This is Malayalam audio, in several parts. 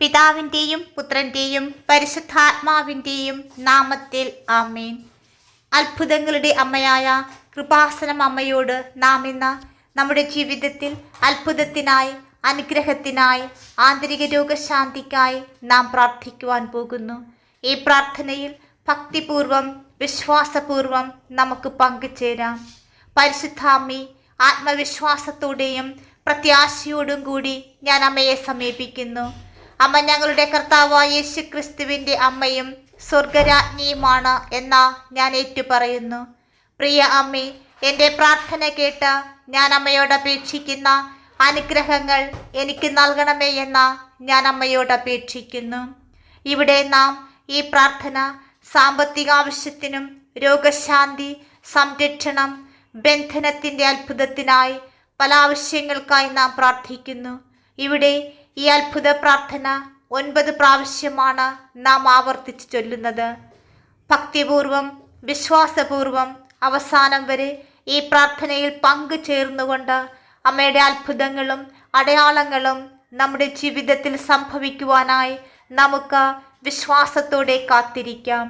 പിതാവിന്റെയും പുത്രന്റെയും പരിശുദ്ധാത്മാവിന്റെയും നാമത്തിൽ ആമേൻ. അത്ഭുതങ്ങളുടെ അമ്മയായ കൃപാസനം അമ്മയോട് നാം ഇന്ന് നമ്മുടെ ജീവിതത്തിൽ അത്ഭുതത്തിനായി അനുഗ്രഹത്തിനായി ആന്തരിക രോഗശാന്തിക്കായി നാം പ്രാർത്ഥിക്കുവാൻ പോകുന്നു. ഈ പ്രാർത്ഥനയിൽ ഭക്തിപൂർവം വിശ്വാസപൂർവം നമുക്ക് പങ്കുചേരാം. പരിശുദ്ധാമ്മി ആത്മവിശ്വാസത്തോടെയും പ്രത്യാശയോടും കൂടി ഞാൻ അമ്മയെ സമീപിക്കുന്നു. അമ്മ ഞങ്ങളുടെ കർത്താവായ യേശു ക്രിസ്തുവിന്റെ അമ്മയും സ്വർഗരാജ്ഞിയുമാണ് എന്ന ഞാൻ ഏറ്റുപറയുന്നു. പ്രിയ അമ്മേ എന്റെ പ്രാർത്ഥന കേട്ട് ഞാൻ അമ്മയോട് അപേക്ഷിക്കുന്ന അനുഗ്രഹങ്ങൾ എനിക്ക് നൽകണമേ എന്ന ഞാൻ അമ്മയോട് അപേക്ഷിക്കുന്നു. ഇവിടെ നാം ഈ പ്രാർത്ഥന സാമ്പത്തിക ആവശ്യത്തിനും രോഗശാന്തി സംരക്ഷണം ബന്ധനത്തിന്റെ അത്ഭുതത്തിനായി പല ആവശ്യങ്ങൾക്കായി നാം പ്രാർത്ഥിക്കുന്നു. ഇവിടെ ഈ അത്ഭുത പ്രാർത്ഥന ഒൻപത് പ്രാവശ്യമാണ് നാം ആവർത്തിച്ച് ചൊല്ലുന്നത്. ഭക്തിപൂർവം വിശ്വാസപൂർവം അവസാനം വരെ ഈ പ്രാർത്ഥനയിൽ പങ്കു ചേർന്നുകൊണ്ട് അമ്മയുടെ അത്ഭുതങ്ങളും അടയാളങ്ങളും നമ്മുടെ ജീവിതത്തിൽ സംഭവിക്കുവാനായി നമുക്ക് വിശ്വാസത്തോടെ കാത്തിരിക്കാം.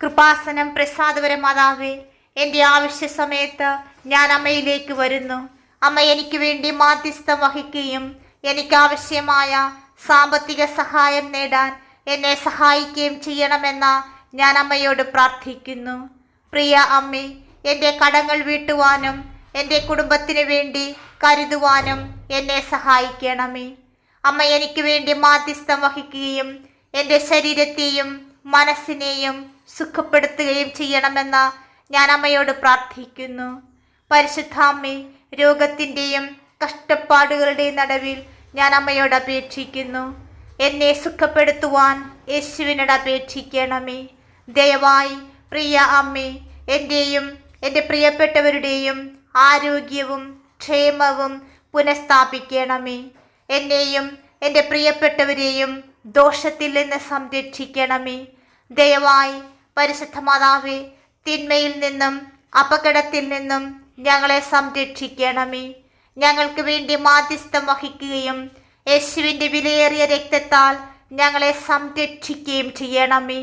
കൃപാസനം പ്രസാദപര മാതാവേ എന്റെ ആവശ്യ സമയത്ത് ഞാൻ അമ്മയിലേക്ക് വരുന്നു. അമ്മ എനിക്ക് വേണ്ടി മാധ്യസ്ഥം വഹിക്കുകയും എനിക്ക് ആവശ്യമായ സാമ്പത്തിക സഹായം നേടാൻ എന്നെ സഹായിക്കുകയും ചെയ്യണമെന്ന ഞാൻ അമ്മയോട് പ്രാർത്ഥിക്കുന്നു. പ്രിയ അമ്മേ എന്റെ കടങ്ങൾ വീട്ടുവാനും എന്റെ കുടുംബത്തിന് വേണ്ടി കരുതുവാനും എന്നെ സഹായിക്കണമേ. അമ്മ എനിക്ക് വേണ്ടി മാധ്യസ്ഥം വഹിക്കുകയും എന്റെ ശരീരത്തെയും മനസ്സിനെയും സുഖപ്പെടുത്തുകയും ചെയ്യണമെന്ന ഞാൻ അമ്മയോട് പ്രാർത്ഥിക്കുന്നു. പരിശുദ്ധാമ്മേ രോഗത്തിന്റെയും കഷ്ടപ്പാടുകളുടെയും നടുവിൽ ഞാൻ അമ്മയോട് അപേക്ഷിക്കുന്നു. എന്നെ സുഖപ്പെടുത്തുവാൻ യേശുവിനോട് അപേക്ഷിക്കണമേ. ദയവായി പ്രിയ അമ്മേ എന്റെയും എന്റെ പ്രിയപ്പെട്ടവരുടെയും ആരോഗ്യവും ക്ഷേമവും പുനഃസ്ഥാപിക്കണമേ. എന്നെയും എന്റെ പ്രിയപ്പെട്ടവരെയും ദോഷത്തിൽ നിന്ന് സംരക്ഷിക്കണമേ. ദയവായി പരിശുദ്ധ മാതാവേ തിന്മയിൽ നിന്നും അപകടത്തിൽ നിന്നും ഞങ്ങളെ സംരക്ഷിക്കണമേ. ഞങ്ങൾക്ക് വേണ്ടി മാധ്യസ്ഥം വഹിക്കുകയും യേശുവിന്റെ വിലയേറിയ രക്തത്താൽ ഞങ്ങളെ സംരക്ഷിക്കുകയും ചെയ്യണമേ.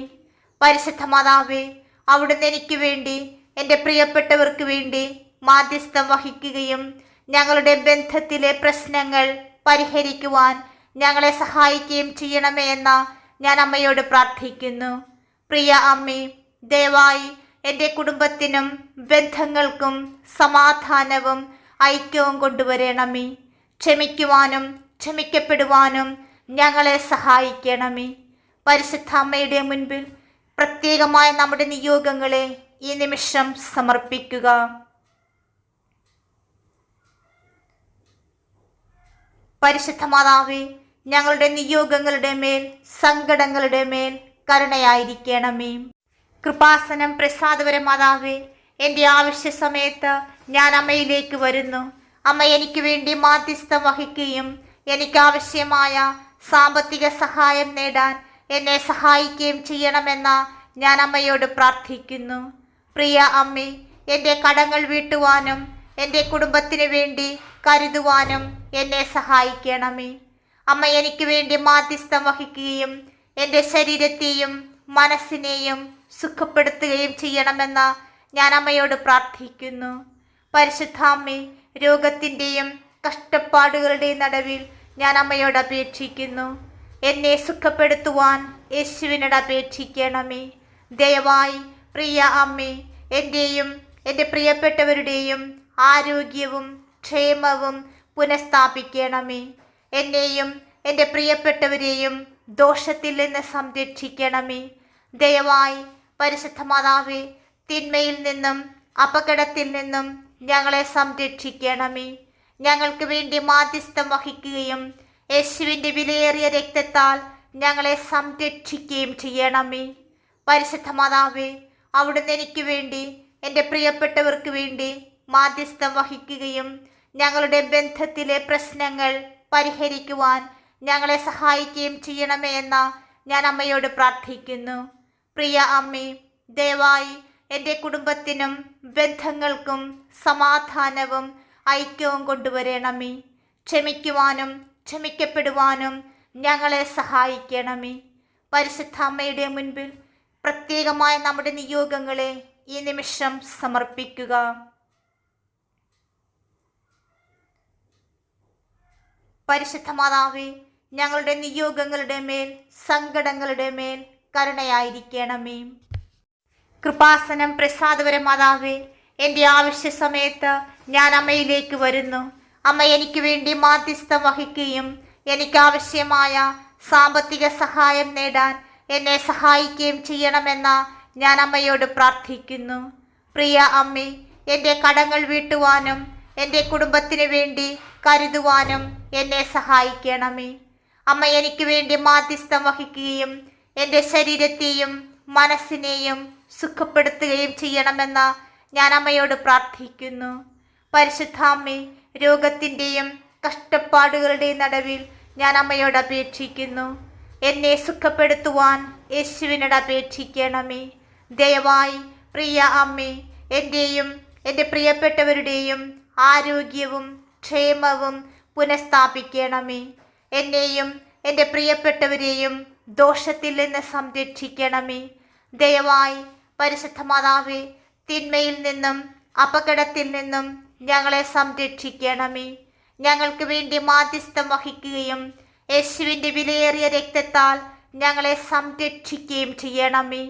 പരിശുദ്ധ മാതാവേ അവിടുന്ന് എനിക്ക് വേണ്ടി എന്റെ പ്രിയപ്പെട്ടവർക്ക് വേണ്ടി മാധ്യസ്ഥം വഹിക്കുകയും ഞങ്ങളുടെ ബന്ധത്തിലെ പ്രശ്നങ്ങൾ പരിഹരിക്കുവാൻ ഞങ്ങളെ സഹായിക്കുകയും ചെയ്യണമേ എന്ന ഞാൻ അമ്മയോട് പ്രാർത്ഥിക്കുന്നു. പ്രിയ അമ്മേ ദയവായി എന്റെ കുടുംബത്തിനും ബന്ധങ്ങൾക്കും സമാധാനവും ഐക്യവും കൊണ്ടുവരണമേ. ക്ഷമിക്കുവാനും ക്ഷമിക്കപ്പെടുവാനും ഞങ്ങളെ സഹായിക്കണമേ. പരിശുദ്ധ അമ്മയുടെ മുൻപിൽ പ്രത്യേകമായ നമ്മുടെ നിയോഗങ്ങളെ ഈ നിമിഷം സമർപ്പിക്കുക. പരിശുദ്ധ മാതാവേ ഞങ്ങളുടെ നിയോഗങ്ങളുടെ മേൽ സങ്കടങ്ങളുടെ മേൽ കരുണയായിരിക്കണമേ. കൃപാസനം പ്രസാദപര മാതാവേ എന്റെ ആവശ്യ സമയത്ത് ഞാൻ അമ്മയിലേക്ക് വരുന്നു. അമ്മ എനിക്ക് വേണ്ടി മാധ്യസ്ഥം വഹിക്കുകയും എനിക്ക് ആവശ്യമായ സാമ്പത്തിക സഹായം നേടാൻ എന്നെ സഹായിക്കുകയും ചെയ്യണമെന്ന ഞാൻ അമ്മയോട് പ്രാർത്ഥിക്കുന്നു. പ്രിയ അമ്മേ എന്റെ കടങ്ങൾ വീട്ടുവാനും എന്റെ കുടുംബത്തിന് വേണ്ടി കരുതുവാനും എന്നെ സഹായിക്കണമേ. അമ്മ എനിക്ക് വേണ്ടി മാധ്യസ്ഥം വഹിക്കുകയും എന്റെ ശരീരത്തെയും മനസ്സിനെയും സുഖപ്പെടുത്തുകയും ചെയ്യണമെന്ന ഞാൻ അമ്മയോട് പ്രാർത്ഥിക്കുന്നു. പരിശുദ്ധാമ്മേ രോഗത്തിന്റെയും കഷ്ടപ്പാടുകളുടെയും നടുവിൽ ഞാൻ അമ്മയോട് അപേക്ഷിക്കുന്നു. എന്നെ സുഖപ്പെടുത്തുവാൻ യേശുവിനോട് അപേക്ഷിക്കണമേ. ദയവായി പ്രിയ അമ്മേ എന്റെയും എന്റെ പ്രിയപ്പെട്ടവരുടെയും ആരോഗ്യവും ക്ഷേമവും പുനഃസ്ഥാപിക്കണമേ. എന്നെയും എന്റെ പ്രിയപ്പെട്ടവരെയും ദോഷത്തിൽ നിന്ന് സംരക്ഷിക്കണമേ. ദയവായി പരിശുദ്ധ മാതാവേ തിന്മയിൽ നിന്നും അപകടത്തിൽ നിന്നും ഞങ്ങളെ സംരക്ഷിക്കണമേ. ഞങ്ങൾക്ക് വേണ്ടി മാധ്യസ്ഥം വഹിക്കുകയും യേശുവിന്റെ വിലയേറിയ രക്തത്താൽ ഞങ്ങളെ സംരക്ഷിക്കുകയും ചെയ്യണമേ. പരിശുദ്ധ മാതാവേ അവിടുന്ന് എനിക്ക് വേണ്ടി എന്റെ പ്രിയപ്പെട്ടവർക്ക് വേണ്ടി മാധ്യസ്ഥം വഹിക്കുകയും ഞങ്ങളുടെ ബന്ധത്തിലെ പ്രശ്നങ്ങൾ പരിഹരിക്കുവാൻ ഞങ്ങളെ സഹായിക്കുകയും ചെയ്യണമേ എന്ന ഞാൻ അമ്മയോട് പ്രാർത്ഥിക്കുന്നു. പ്രിയ അമ്മേ ദയവായി എന്റെ കുടുംബത്തിനും ബന്ധങ്ങൾക്കും സമാധാനവും ഐക്യവും കൊണ്ടുവരണമേ. ക്ഷമിക്കുവാനും ക്ഷമിക്കപ്പെടുവാനും ഞങ്ങളെ സഹായിക്കണമേ. പരിശുദ്ധ അമ്മയുടെ മുൻപിൽ പ്രത്യേകമായ നമ്മുടെ നിയോഗങ്ങളെ ഈ നിമിഷം സമർപ്പിക്കുക. പരിശുദ്ധ മാതാവേ ഞങ്ങളുടെ നിയോഗങ്ങളുടെ മേൽ സങ്കടങ്ങളുടെ മേൽ കരുണയായിരിക്കണമേ. കൃപാസനം പ്രസാദപര മാതാവേ എന്റെ ആവശ്യ സമയത്ത് ഞാൻ അമ്മയിലേക്ക് വരുന്നു. അമ്മ എനിക്ക് വേണ്ടി മാധ്യസ്ഥം വഹിക്കുകയും എനിക്ക് ആവശ്യമായ സാമ്പത്തിക സഹായം നേടാൻ എന്നെ സഹായിക്കുകയും ചെയ്യണമെന്ന ഞാൻ അമ്മയോട് പ്രാർത്ഥിക്കുന്നു. പ്രിയ അമ്മേ എന്റെ കടങ്ങൾ വീട്ടുവാനും എന്റെ കുടുംബത്തിന് വേണ്ടി കരുതുവാനും എന്നെ സഹായിക്കണമേ. അമ്മ എനിക്ക് വേണ്ടി മാധ്യസ്ഥം വഹിക്കുകയും എന്റെ ശരീരത്തെയും മനസ്സിനെയും സുഖപ്പെടുത്തുകയും ചെയ്യണമെന്ന ഞാൻ അമ്മയോട് പ്രാർത്ഥിക്കുന്നു. പരിശുദ്ധാമ്മേ രോഗത്തിന്റെയും കഷ്ടപ്പാടുകളുടെയും നടുവിൽ ഞാൻ അമ്മയോട് അപേക്ഷിക്കുന്നു. എന്നെ സുഖപ്പെടുത്തുവാൻ യേശുവിനോട് അപേക്ഷിക്കണമേ. ദയവായി പ്രിയ അമ്മേ എന്റെയും എന്റെ പ്രിയപ്പെട്ടവരുടെയും ആരോഗ്യവും ക്ഷേമവും പുനഃസ്ഥാപിക്കണമേ. എന്നെയും എന്റെ പ്രിയപ്പെട്ടവരെയും ദോഷത്തിൽ നിന്ന് സംരക്ഷിക്കണമേ. ദയവായി പരിശുദ്ധ മാതാവേ തിന്മയിൽ നിന്നും അപകടത്തിൽ നിന്നും ഞങ്ങളെ സംരക്ഷിക്കണമേ. ഞങ്ങൾക്ക് വേണ്ടി മാധ്യസ്ഥം വഹിക്കുകയും യേശുവിന്റെ വിലയേറിയ രക്തത്താൽ ഞങ്ങളെ സംരക്ഷിക്കുകയും ചെയ്യണമേ.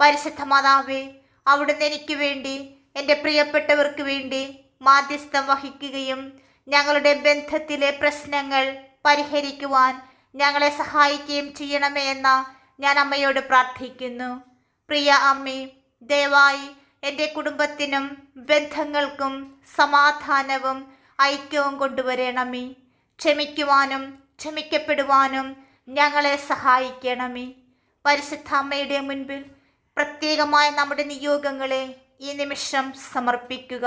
പരിശുദ്ധ മാതാവേ അവിടുന്ന് എനിക്ക് വേണ്ടി എന്റെ പ്രിയപ്പെട്ടവർക്ക് വേണ്ടി മാധ്യസ്ഥം വഹിക്കുകയും ഞങ്ങളുടെ ബന്ധത്തിലെ പ്രശ്നങ്ങൾ പരിഹരിക്കുവാൻ ഞങ്ങളെ സഹായിക്കുകയും ചെയ്യണമേ എന്ന ഞാൻ അമ്മയോട് പ്രാർത്ഥിക്കുന്നു. പ്രിയ അമ്മേ ദയവായി എന്റെ കുടുംബത്തിനും ബന്ധങ്ങൾക്കും സമാധാനവും ഐക്യവും കൊണ്ടുവരണമേ. ക്ഷമിക്കുവാനും ക്ഷമിക്കപ്പെടുവാനും ഞങ്ങളെ സഹായിക്കണമേ. പരിശുദ്ധ അമ്മയുടെ മുൻപിൽ പ്രത്യേകമായ നമ്മുടെ നിയോഗങ്ങളെ ഈ നിമിഷം സമർപ്പിക്കുക.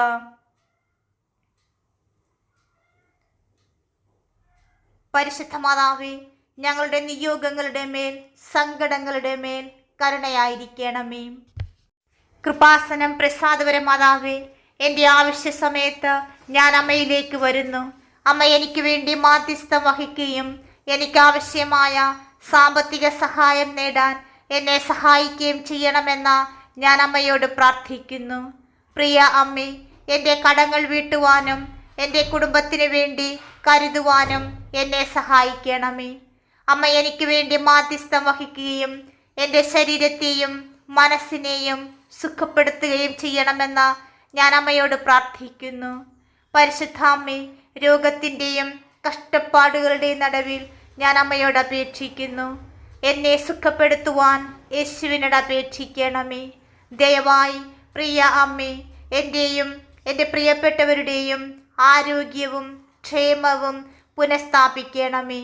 പരിശുദ്ധ മാതാവേ ഞങ്ങളുടെ നിയോഗങ്ങളുടെ മേൽ സങ്കടങ്ങളുടെ മേൽ കരുണയായിരിക്കണമേ. കൃപാസനം പ്രസാദപര മാതാവേ എന്റെ ആവശ്യ സമയത്ത് ഞാൻ അമ്മയിലേക്ക് വരുന്നു. അമ്മ എനിക്ക് വേണ്ടി മാധ്യസ്ഥം വഹിക്കുകയും എനിക്ക് ആവശ്യമായ സാമ്പത്തിക സഹായം നേടാൻ എന്നെ സഹായിക്കുകയും ചെയ്യണമെന്ന ഞാൻ അമ്മയോട് പ്രാർത്ഥിക്കുന്നു. പ്രിയ അമ്മേ എന്റെ കടങ്ങൾ വീട്ടുവാനും എന്റെ കുടുംബത്തിന് വേണ്ടി കരുതുവാനും എന്നെ സഹായിക്കണമേ. അമ്മ എനിക്ക് വേണ്ടി മാധ്യസ്ഥം വഹിക്കുകയും എന്റെ ശരീരത്തെയും മനസ്സിനെയും സുഖപ്പെടുത്തുകയും ചെയ്യണമെന്ന് ഞാൻ അമ്മയോട് പ്രാർത്ഥിക്കുന്നു. പരിശുദ്ധാമ്മേ രോഗത്തിന്റെയും കഷ്ടപ്പാടുകളുടെയും നടുവിൽ ഞാൻ അമ്മയോട് അപേക്ഷിക്കുന്നു. എന്നെ സുഖപ്പെടുത്തുവാൻ യേശുവിനോട് അപേക്ഷിക്കണമേ. ദയവായി പ്രിയ അമ്മേ എന്റെയും എന്റെ പ്രിയപ്പെട്ടവരുടെയും ആരോഗ്യവും ക്ഷേമവും പുനഃസ്ഥാപിക്കണമേ.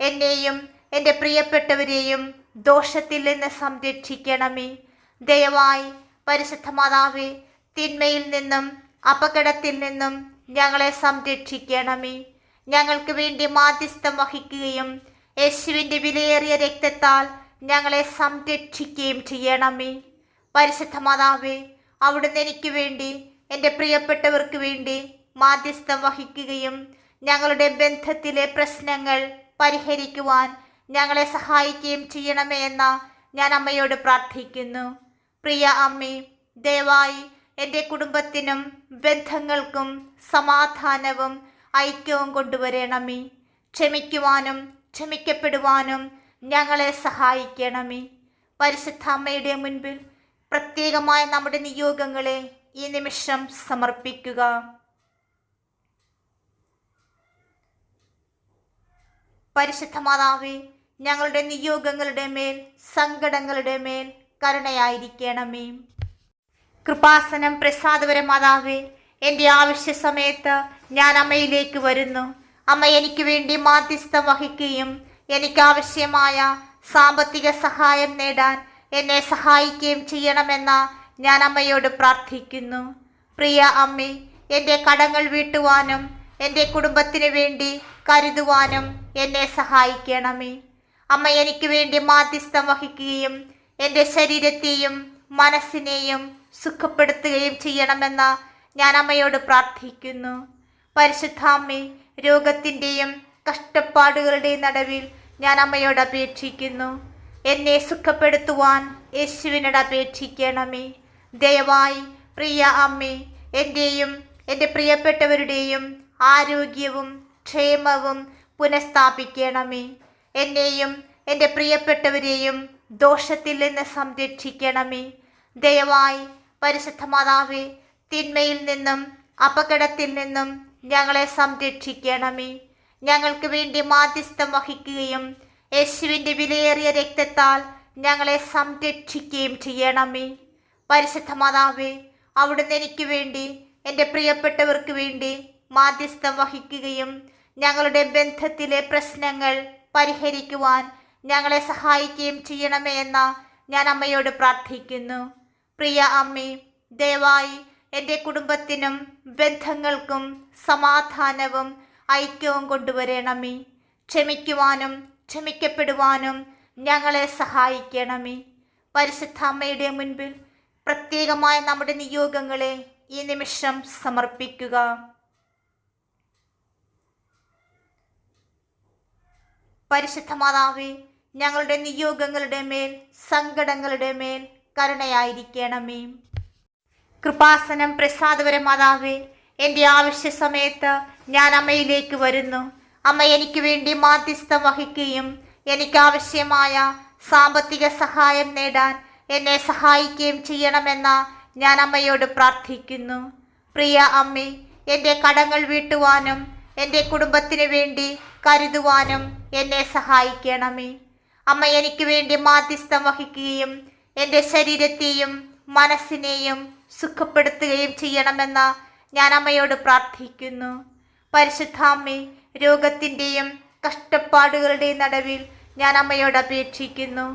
എന്നെയും എന്റെ പ്രിയപ്പെട്ടവരെയും ദോഷത്തിൽ നിന്ന് സംരക്ഷിക്കണമേ. ദയവായി പരിശുദ്ധ മാതാവേ തിന്മയിൽ നിന്നും അപകടത്തിൽ നിന്നും ഞങ്ങളെ സംരക്ഷിക്കണമേ. ഞങ്ങൾക്ക് വേണ്ടി മാധ്യസ്ഥം വഹിക്കുകയും യേശുവിന്റെ വിലയേറിയ രക്തത്താൽ ഞങ്ങളെ സംരക്ഷിക്കുകയും ചെയ്യണമേ. പരിശുദ്ധ മാതാവേ അവിടുന്ന് എനിക്ക് വേണ്ടി എന്റെ പ്രിയപ്പെട്ടവർക്ക് വേണ്ടി മാധ്യസ്ഥം വഹിക്കുകയും ഞങ്ങളുടെ ബന്ധത്തിലെ പ്രശ്നങ്ങൾ പരിഹരിക്കുവാൻ ഞങ്ങളെ സഹായിക്കുകയും ചെയ്യണമേ എന്ന് ഞാൻ അമ്മയോട് പ്രാർത്ഥിക്കുന്നു. പ്രിയ അമ്മേ ദയവായി എന്റെ കുടുംബത്തിനും ബന്ധങ്ങൾക്കും സമാധാനവും ഐക്യവും കൊണ്ടുവരണമേ. ക്ഷമിക്കുവാനും ക്ഷമിക്കപ്പെടുവാനും ഞങ്ങളെ സഹായിക്കണമേ. പരിശുദ്ധ അമ്മയുടെ മുൻപിൽ പ്രത്യേകമായ നമ്മുടെ നിയോഗങ്ങളെ ഈ നിമിഷം സമർപ്പിക്കുക. പരിശുദ്ധ മാതാവേ ഞങ്ങളുടെ നിയോഗങ്ങളുടെ മേൽ സങ്കടങ്ങളുടെ മേൽ കരുണയായിരിക്കണമേ. കൃപാസനം പ്രസാദപര മാതാവേ എന്റെ ആവശ്യ സമയത്ത് ഞാൻ അമ്മയിലേക്ക് വരുന്നു. അമ്മ എനിക്ക് വേണ്ടി മാധ്യസ്ഥം വഹിക്കുകയും എനിക്കാവശ്യമായ സാമ്പത്തിക സഹായം നേടാൻ എന്നെ സഹായിക്കുകയും ചെയ്യണമെന്ന ഞാൻ അമ്മയോട് പ്രാർത്ഥിക്കുന്നു. പ്രിയ അമ്മേ എന്റെ കടങ്ങൾ വീട്ടുവാനും എന്റെ കുടുംബത്തിന് വേണ്ടി കരുതുവാനും എന്നെ സഹായിക്കണമേ. അമ്മ എനിക്ക് വേണ്ടി മാധ്യസ്ഥം വഹിക്കുകയും എന്റെ ശരീരത്തെയും മനസ്സിനെയും സുഖപ്പെടുത്തുകയും ചെയ്യണമെന്ന് ഞാൻ അമ്മയോട് പ്രാർത്ഥിക്കുന്നു. പരിശുദ്ധാമ്മേ രോഗത്തിന്റെയും കഷ്ടപ്പാടുകളുടെയും നടുവിൽ ഞാൻ അമ്മയോട് അപേക്ഷിക്കുന്നു. എന്നെ സുഖപ്പെടുത്തുവാൻ യേശുവിനോട് അപേക്ഷിക്കണമേ. ദയവായി പ്രിയ അമ്മേ എന്റെയും എന്റെ പ്രിയപ്പെട്ടവരുടെയും ആരോഗ്യവും ക്ഷേമവും പുനഃസ്ഥാപിക്കണമേ. എന്നെയും എന്റെ പ്രിയപ്പെട്ടവരെയും ദോഷത്തിൽ നിന്ന് സംരക്ഷിക്കണമേ. ദയവായി പരിശുദ്ധ മാതാവേ തിന്മയിൽ നിന്നും അപകടത്തിൽ നിന്നും ഞങ്ങളെ സംരക്ഷിക്കണമേ. ഞങ്ങൾക്ക് വേണ്ടി മാധ്യസ്ഥം വഹിക്കുകയും യേശുവിന്റെ വിലയേറിയ രക്തത്താൽ ഞങ്ങളെ സംരക്ഷിക്കുകയും ചെയ്യണമേ. പരിശുദ്ധ മാതാവേ അവിടുന്ന് എനിക്ക് വേണ്ടി എന്റെ പ്രിയപ്പെട്ടവർക്ക് വേണ്ടി മാധ്യസ്ഥം വഹിക്കുകയും ഞങ്ങളുടെ ബന്ധത്തിലെ പ്രശ്നങ്ങൾ പരിഹരിക്കുവാൻ ഞങ്ങളെ സഹായിക്കുകയും ചെയ്യണമേ എന്ന ഞാൻ അമ്മയോട് പ്രാർത്ഥിക്കുന്നു. പ്രിയ അമ്മേ ദയവായി എന്റെ കുടുംബത്തിനും ബന്ധങ്ങൾക്കും സമാധാനവും ഐക്യവും കൊണ്ടുവരണമേ. ക്ഷമിക്കുവാനും ക്ഷമിക്കപ്പെടുവാനും ഞങ്ങളെ സഹായിക്കണമേ. പരിശുദ്ധ അമ്മയുടെ മുൻപിൽ പ്രത്യേകമായ നമ്മുടെ നിയോഗങ്ങളെ ഈ നിമിഷം സമർപ്പിക്കുക. പരിശുദ്ധ മാതാവേ ഞങ്ങളുടെ നിയോഗങ്ങളുടെ മേൽ സങ്കടങ്ങളുടെ മേൽ കരുണയായിരിക്കണമേ. കൃപാസനം പ്രസാദപര മാതാവേ എന്റെ ആവശ്യ സമയത്ത് ഞാൻ അമ്മയിലേക്ക് വരുന്നു. അമ്മ എനിക്ക് വേണ്ടി മാധ്യസ്ഥം വഹിക്കുകയും എനിക്ക് ആവശ്യമായ സാമ്പത്തിക സഹായം നേടാൻ എന്നെ സഹായിക്കുകയും ചെയ്യണമെന്ന ഞാൻ അമ്മയോട് പ്രാർത്ഥിക്കുന്നു. പ്രിയ അമ്മേ എന്റെ കടങ്ങൾ വീട്ടുവാനും എന്റെ കുടുംബത്തിന് വേണ്ടി കരുതുവാനും എന്നെ സഹായിക്കണമേ. അമ്മ എനിക്ക് വേണ്ടി മാധ്യസ്ഥം വഹിക്കുകയും എന്റെ ശരീരത്തെയും മനസ്സിനെയും സുഖപ്പെടുത്തുകയും ചെയ്യണമെന്ന ഞാൻ അമ്മയോട് പ്രാർത്ഥിക്കുന്നു. പരിശുദ്ധാമ്മേ രോഗത്തിന്റെയും കഷ്ടപ്പാടുകളുടെയും നടുവിൽ ഞാൻ അമ്മയോട് അപേക്ഷിക്കുന്നു.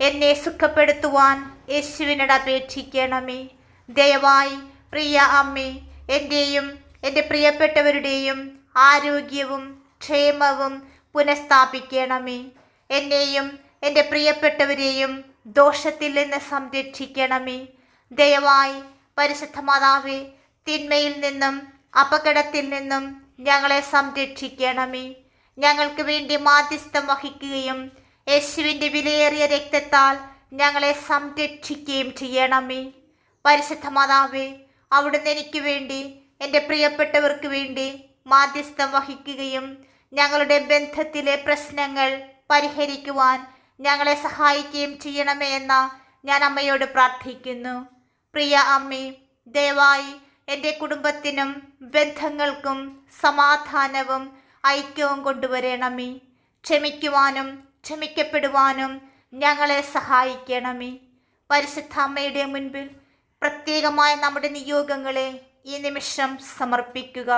എന്നെ സുഖപ്പെടുത്തുവാൻ യേശുവിനോട് അപേക്ഷിക്കണമേ. ദയവായി പ്രിയ അമ്മേ എന്റെയും എന്റെ പ്രിയപ്പെട്ടവരുടെയും ആരോഗ്യവും ക്ഷേമവും പുനഃസ്ഥാപിക്കണമേ. എന്നെയും എന്റെ പ്രിയപ്പെട്ടവരെയും ദോഷത്തിൽ നിന്ന് സംരക്ഷിക്കണമേ. ദയവായി പരിശുദ്ധ മാതാവ് തിന്മയിൽ നിന്നും അപകടത്തിൽ നിന്നും ഞങ്ങളെ സംരക്ഷിക്കണമേ. ഞങ്ങൾക്ക് വേണ്ടി മാധ്യസ്ഥം വഹിക്കുകയും യേശുവിന്റെ വിലയേറിയ രക്തത്താൽ ഞങ്ങളെ സംരക്ഷിക്കുകയും ചെയ്യണമേ. പരിശുദ്ധ മാതാവേ അവിടുന്ന് എനിക്ക് വേണ്ടി എന്റെ പ്രിയപ്പെട്ടവർക്ക് വേണ്ടി മാധ്യസ്ഥം വഹിക്കുകയും ഞങ്ങളുടെ ബന്ധത്തിലെ പ്രശ്നങ്ങൾ പരിഹരിക്കുവാൻ ഞങ്ങളെ സഹായിക്കുകയും ചെയ്യണമേ എന്ന ഞാൻ അമ്മയോട് പ്രാർത്ഥിക്കുന്നു. പ്രിയ അമ്മേ ദയവായി എന്റെ കുടുംബത്തിനും ബന്ധങ്ങൾക്കും സമാധാനവും ഐക്യവും കൊണ്ടുവരണമേ. ക്ഷമിക്കുവാനും ക്ഷമിക്കപ്പെടുവാനും ഞങ്ങളെ സഹായിക്കണമേ. പരിശുദ്ധ അമ്മയുടെ മുൻപിൽ പ്രത്യേകമായ നമ്മുടെ നിയോഗങ്ങളെ ഈ നിമിഷം സമർപ്പിക്കുക.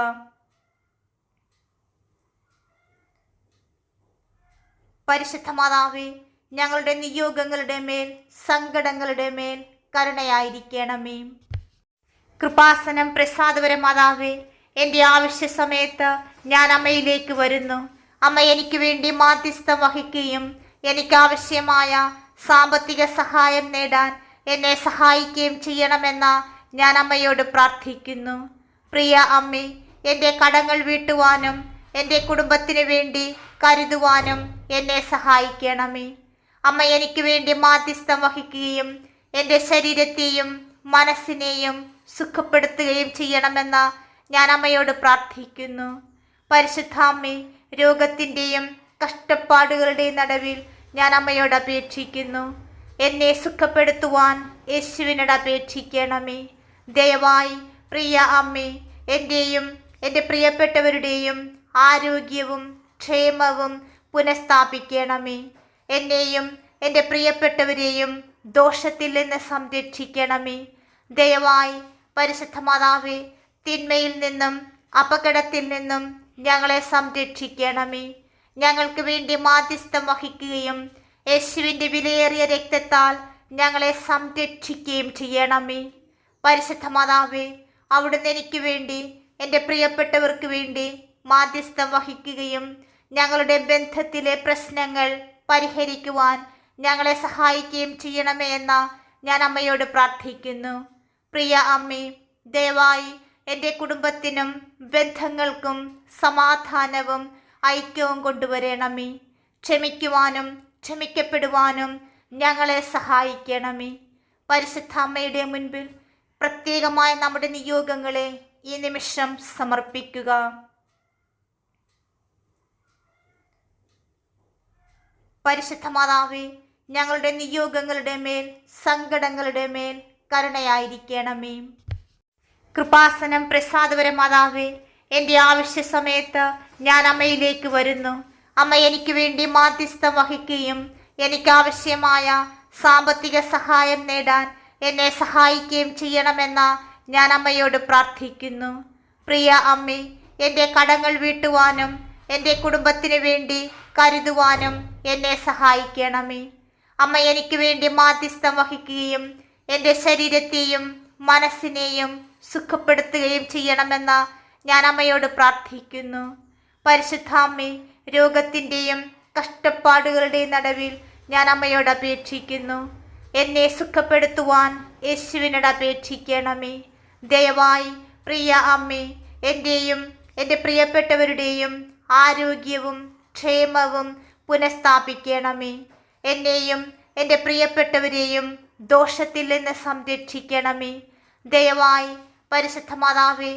പരിശുദ്ധ മാതാവേ ഞങ്ങളുടെ നിയോഗങ്ങളുടെ മേൽ സങ്കടങ്ങളുടെ മേൽ കരുണയായിരിക്കണമേ. കൃപാസനം പ്രസാദപര മാതാവേ എന്റെ ആവശ്യ സമയത്ത് ഞാൻ അമ്മയിലേക്ക് വരുന്നു. അമ്മ എനിക്ക് വേണ്ടി മാധ്യസ്ഥം വഹിക്കുകയും എനിക്ക് ആവശ്യമായ സാമ്പത്തിക സഹായം നേടാൻ എന്നെ സഹായിക്കുകയും ചെയ്യണമെന്ന ഞാൻ അമ്മയോട് പ്രാർത്ഥിക്കുന്നു. പ്രിയ അമ്മേ എന്റെ കടങ്ങൾ വീട്ടുവാനും എന്റെ കുടുംബത്തിന് വേണ്ടി കരുതുവാനും എന്നെ സഹായിക്കണമേ. അമ്മ എനിക്ക് വേണ്ടി മാധ്യസ്ഥം വഹിക്കുകയും എന്റെ ശരീരത്തെയും മനസ്സിനെയും സുഖപ്പെടുത്തുകയും ചെയ്യണമെന്ന ഞാൻ അമ്മയോട് പ്രാർത്ഥിക്കുന്നു. പരിശുദ്ധാമ്മേ രോഗത്തിന്റെയും കഷ്ടപ്പാടുകളുടെയും നടുവിൽ ഞാൻ അമ്മയോട് അപേക്ഷിക്കുന്നു. എന്നെ സുഖപ്പെടുത്തുവാൻ യേശുവിനോട് അപേക്ഷിക്കണമേ. ദയവായി പ്രിയ അമ്മേ എന്റെയും എന്റെ പ്രിയപ്പെട്ടവരുടെയും ആരോഗ്യവും ക്ഷേമവും പുനഃസ്ഥാപിക്കണമേ. എന്നെയും എന്റെ പ്രിയപ്പെട്ടവരെയും ദോഷത്തിൽ നിന്ന് സംരക്ഷിക്കണമേ. ദയവായി പരിശുദ്ധ മാതാവേ തിന്മയിൽ നിന്നും അപകടത്തിൽ നിന്നും ഞങ്ങളെ സംരക്ഷിക്കണമേ. ഞങ്ങൾക്ക് വേണ്ടി മാധ്യസ്ഥം വഹിക്കുകയും യേശുവിന്റെ വിലയേറിയ രക്തത്താൽ ഞങ്ങളെ സംരക്ഷിക്കുകയും ചെയ്യണമേ. പരിശുദ്ധ മാതാവേ അവിടുന്ന് എനിക്ക് വേണ്ടി എന്റെ പ്രിയപ്പെട്ടവർക്ക് വേണ്ടി മാധ്യസ്ഥം വഹിക്കുകയും ഞങ്ങളുടെ ബന്ധത്തിലെ പ്രശ്നങ്ങൾ പരിഹരിക്കുവാൻ ഞങ്ങളെ സഹായിക്കുകയും ചെയ്യണമേ എന്ന ഞാൻ അമ്മയോട് പ്രാർത്ഥിക്കുന്നു. പ്രിയ അമ്മേ ദയവായി എന്റെ കുടുംബത്തിനും ബന്ധങ്ങൾക്കും സമാധാനവും ഐക്യവും കൊണ്ടുവരണമേ. ക്ഷമിക്കുവാനും ക്ഷമിക്കപ്പെടുവാനും ഞങ്ങളെ സഹായിക്കണമേ. പരിശുദ്ധ അമ്മയുടെ മുൻപിൽ പ്രത്യേകമായ നമ്മുടെ നിയോഗങ്ങളെ ഈ നിമിഷം സമർപ്പിക്കുക. പരിശുദ്ധ മാതാവേ ഞങ്ങളുടെ നിയോഗങ്ങളുടെ മേൽ സങ്കടങ്ങളുടെ മേൽ കരുണയായിരിക്കണമേ. കൃപാസനം പ്രസാദപര മാതാവേ എന്റെ ആവശ്യ സമയത്ത് ഞാൻ അമ്മയിലേക്ക് വരുന്നു. അമ്മ എനിക്ക് വേണ്ടി മാധ്യസ്ഥം വഹിക്കുകയും എനിക്കാവശ്യമായ സാമ്പത്തിക സഹായം നേടാൻ എന്നെ സഹായിക്കുകയും ചെയ്യണമെന്ന ഞാൻ അമ്മയോട് പ്രാർത്ഥിക്കുന്നു. പ്രിയ അമ്മേ എന്റെ കടങ്ങൾ വീട്ടുവാനും എന്റെ കുടുംബത്തിന് വേണ്ടി കരുതുവാനും എന്നെ സഹായിക്കണമേ. അമ്മ എനിക്ക് വേണ്ടി മാധ്യസ്ഥം വഹിക്കുകയും എന്റെ ശരീരത്തെയും മനസ്സിനെയും സുഖപ്പെടുത്തുകയും ചെയ്യണമെന്ന് ഞാൻ അമ്മയോട് പ്രാർത്ഥിക്കുന്നു. പരിശുദ്ധാമ്മേ രോഗത്തിന്റെയും കഷ്ടപ്പാടുകളുടെയും നടുവിൽ ഞാൻ അമ്മയോട് അപേക്ഷിക്കുന്നു. എന്നെ സുഖപ്പെടുത്തുവാൻ യേശുവിനോട് അപേക്ഷിക്കണമേ. ദയവായി പ്രിയ അമ്മേ എന്റെയും എന്റെ പ്രിയപ്പെട്ടവരുടെയും ആരോഗ്യവും ക്ഷേമവും പുനഃസ്ഥാപിക്കണമേ. എന്നെയും എന്റെ പ്രിയപ്പെട്ടവരെയും ദോഷത്തിൽ നിന്ന് സംരക്ഷിക്കണമേ. ദയവായി പരിശുദ്ധ മാതാവേ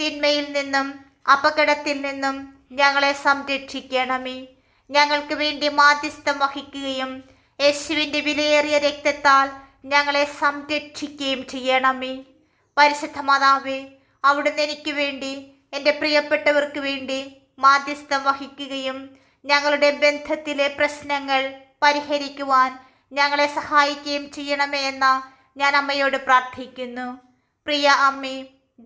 തിന്മയിൽ നിന്നും അപകടത്തിൽ നിന്നും ഞങ്ങളെ സംരക്ഷിക്കണമേ. ഞങ്ങൾക്ക് വേണ്ടി മാധ്യസ്ഥം വഹിക്കുകയും യേശുവിന്റെ വിലയേറിയ രക്തത്താൽ ഞങ്ങളെ സംരക്ഷിക്കുകയും ചെയ്യണമേ. പരിശുദ്ധ മാതാവേ അവിടുന്ന് എനിക്ക് വേണ്ടി എന്റെ പ്രിയപ്പെട്ടവർക്ക് വേണ്ടി മാധ്യസ്ഥം വഹിക്കുകയും ഞങ്ങളുടെ ബന്ധത്തിലെ പ്രശ്നങ്ങൾ പരിഹരിക്കുവാൻ ഞങ്ങളെ സഹായിക്കുകയും ചെയ്യണമേ എന്ന ഞാൻ അമ്മയോട് പ്രാർത്ഥിക്കുന്നു. പ്രിയ അമ്മേ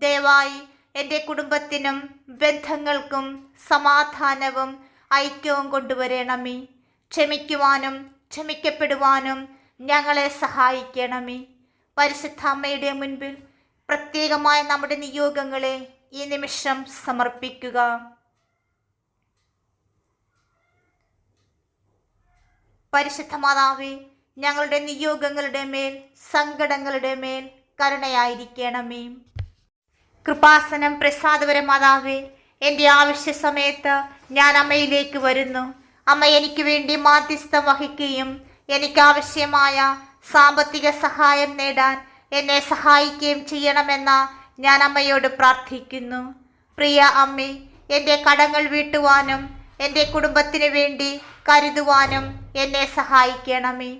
ദയവായി എന്റെ കുടുംബത്തിനും ബന്ധങ്ങൾക്കും സമാധാനവും ഐക്യവും കൊണ്ടുവരണമേ. ക്ഷമിക്കുവാനും ക്ഷമിക്കപ്പെടുവാനും ഞങ്ങളെ സഹായിക്കണമേ. പരിശുദ്ധ അമ്മയുടെ മുൻപിൽ പ്രത്യേകമായ നമ്മുടെ നിയോഗങ്ങളെ ഈ നിമിഷം സമർപ്പിക്കുക. പരിശുദ്ധ മാതാവേ ഞങ്ങളുടെ നിയോഗങ്ങളുടെ മേൽ സങ്കടങ്ങളുടെ മേൽ കരുണയായിരിക്കണമേ. കൃപാസനം പ്രസാദപര മാതാവേ എന്റെ ആവശ്യ സമയത്ത് ഞാൻ അമ്മയിലേക്ക് വരുന്നു. അമ്മ എനിക്ക് വേണ്ടി മാധ്യസ്ഥം വഹിക്കുകയും എനിക്ക് ആവശ്യമായ സാമ്പത്തിക സഹായം നേടാൻ എന്നെ സഹായിക്കുകയും ചെയ്യണമെന്ന ഞാൻ അമ്മയോട് പ്രാർത്ഥിക്കുന്നു. പ്രിയ അമ്മേ എന്റെ കടങ്ങൾ വീട്ടുവാനും എന്റെ കുടുംബത്തിന് വേണ്ടി കരുതുവാനും എന്നെ സഹായിക്കണമേ.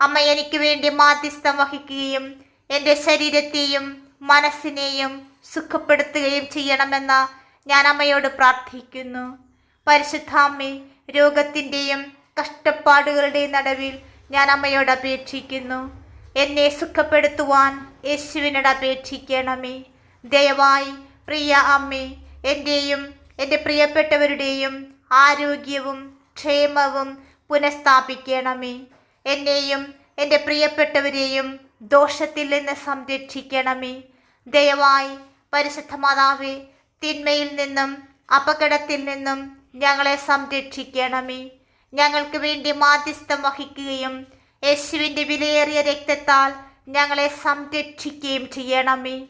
അമ്മ എനിക്ക് വേണ്ടി മാധ്യസ്ഥം വഹിക്കുകയും എന്റെ ശരീരത്തെയും മനസ്സിനെയും സുഖപ്പെടുത്തുകയും ചെയ്യണമെന്ന ഞാൻ അമ്മയോട് പ്രാർത്ഥിക്കുന്നു. പരിശുദ്ധാമ്മേ രോഗത്തിന്റെയും കഷ്ടപ്പാടുകളുടെയും നടുവിൽ ഞാൻ അമ്മയോട് അപേക്ഷിക്കുന്നു. എന്നെ സുഖപ്പെടുത്തുവാൻ യേശുവിനോട് അപേക്ഷിക്കണമേ. ദയവായി പ്രിയ അമ്മേ എന്റെയും എന്റെ പ്രിയപ്പെട്ടവരുടെയും ആരോഗ്യവും ക്ഷേമവും പുനഃസ്ഥാപിക്കണമേ. എന്നെയും എന്റെ പ്രിയപ്പെട്ടവരെയും ദോഷത്തിൽ നിന്ന് സംരക്ഷിക്കണമേ. ദയവായി പരിശുദ്ധ മാതാവേ തിന്മയിൽ നിന്നും അപകടത്തിൽ നിന്നും ഞങ്ങളെ സംരക്ഷിക്കണമേ. ഞങ്ങൾക്ക് വേണ്ടി മാധ്യസ്ഥം വഹിക്കുകയും യേശുവിന്റെ വിലയേറിയ രക്തത്താൽ ഞങ്ങളെ സംരക്ഷിക്കുകയും ചെയ്യണമേ.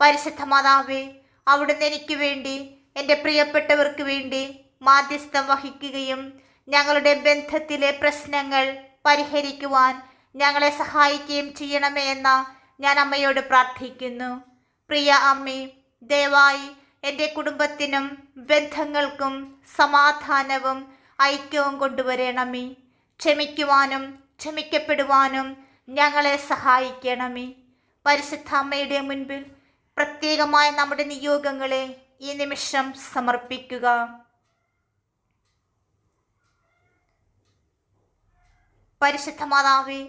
പരിശുദ്ധ മാതാവേ അവിടുന്ന് എനിക്ക് വേണ്ടി എന്റെ പ്രിയപ്പെട്ടവർക്ക് വേണ്ടി മാധ്യസ്ഥം വഹിക്കുകയും ഞങ്ങളുടെ ബന്ധത്തിലെ പ്രശ്നങ്ങൾ പരിഹരിക്കുവാൻ ഞങ്ങളെ സഹായിക്കുകയും ചെയ്യണമേ എന്ന ഞാൻ അമ്മയോട് പ്രാർത്ഥിക്കുന്നു. പ്രിയ അമ്മേ ദയവായി എന്റെ കുടുംബത്തിനും ബന്ധങ്ങൾക്കും സമാധാനവും ഐക്യവും കൊണ്ടുവരണമേ. ക്ഷമിക്കുവാനും ക്ഷമിക്കപ്പെടുവാനും ഞങ്ങളെ സഹായിക്കണമേ. പരിശുദ്ധ അമ്മയുടെ മുൻപിൽ പ്രത്യേകമായ നമ്മുടെ നിയോഗങ്ങളെ ഈ നിമിഷം സമർപ്പിക്കുക. പരിശുദ്ധ മാതാവേ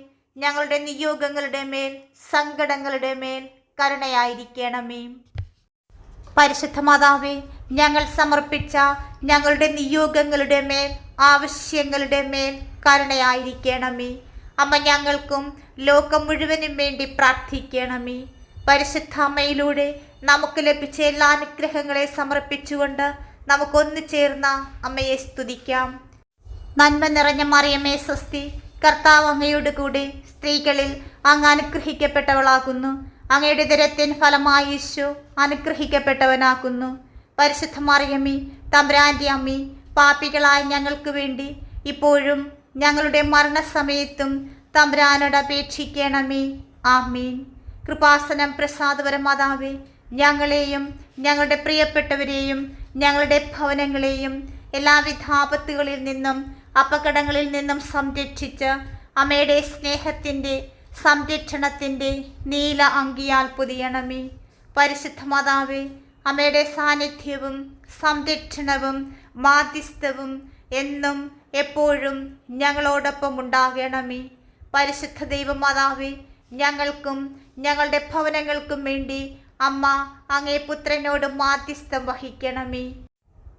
ഞങ്ങളുടെ നിയോഗങ്ങളുടെ മേൽ സങ്കടങ്ങളുടെ മേൽ കരുണയായിരിക്കണമേ. പരിശുദ്ധ മാതാവേ ഞങ്ങൾ സമർപ്പിച്ച ഞങ്ങളുടെ നിയോഗങ്ങളുടെ മേൽ ആവശ്യങ്ങളുടെ മേൽ കരുണയായിരിക്കണമേ. അമ്മ ഞങ്ങൾക്കും ലോകം മുഴുവനും വേണ്ടി പ്രാർത്ഥിക്കണമേ. പരിശുദ്ധ അമ്മയിലൂടെ നമുക്ക് ലഭിച്ച എല്ലാ അനുഗ്രഹങ്ങളെ സമർപ്പിച്ചുകൊണ്ട് നമുക്കൊന്നു ചേർന്ന അമ്മയെ സ്തുതിക്കാം. നന്മ നിറഞ്ഞ മറിയമേ സ്വസ്തി കർത്താവ് അങ്ങയുടെ കൂടെ സ്ത്രീകളിൽ അങ്ങ് അനുഗ്രഹിക്കപ്പെട്ടവളാകുന്നു. അങ്ങയുടെ ദരത്തിൻ ഫലമായി യേശു അനുഗ്രഹിക്കപ്പെട്ടവനാക്കുന്നു പരിശുദ്ധ മറിയമ്മി തമ്പ്രാന്റെ അമ്മി പാപ്പികളായ ഞങ്ങൾക്ക് വേണ്ടി ഇപ്പോഴും ഞങ്ങളുടെ മരണസമയത്തും തമ്പ്രാനോട് അപേക്ഷിക്കണമേ. ആമീൻ. കൃപാസനം പ്രസാദപരമാതാവേ ഞങ്ങളെയും ഞങ്ങളുടെ പ്രിയപ്പെട്ടവരെയും ഞങ്ങളുടെ ഭവനങ്ങളെയും എല്ലാവിധ ആപത്തുകളിൽ നിന്നും അപകടങ്ങളിൽ നിന്നും സംരക്ഷിച്ച് അമ്മയുടെ സ്നേഹത്തിന്റെ സംരക്ഷണത്തിന്റെ നീല അങ്കിയാൽ പൊതിയണമേ. പരിശുദ്ധ മാതാവേ അമ്മയുടെ സാന്നിധ്യവും സംരക്ഷണവും മാധ്യസ്ഥവും എന്നും എപ്പോഴും ഞങ്ങളോടൊപ്പം ഉണ്ടാകണമേ. പരിശുദ്ധ ദൈവമാതാവേ ഞങ്ങൾക്കും ഞങ്ങളുടെ ഭവനങ്ങൾക്കും വേണ്ടി അമ്മ അങ്ങേ പുത്രനോട് മാധ്യസ്ഥം വഹിക്കണമേ.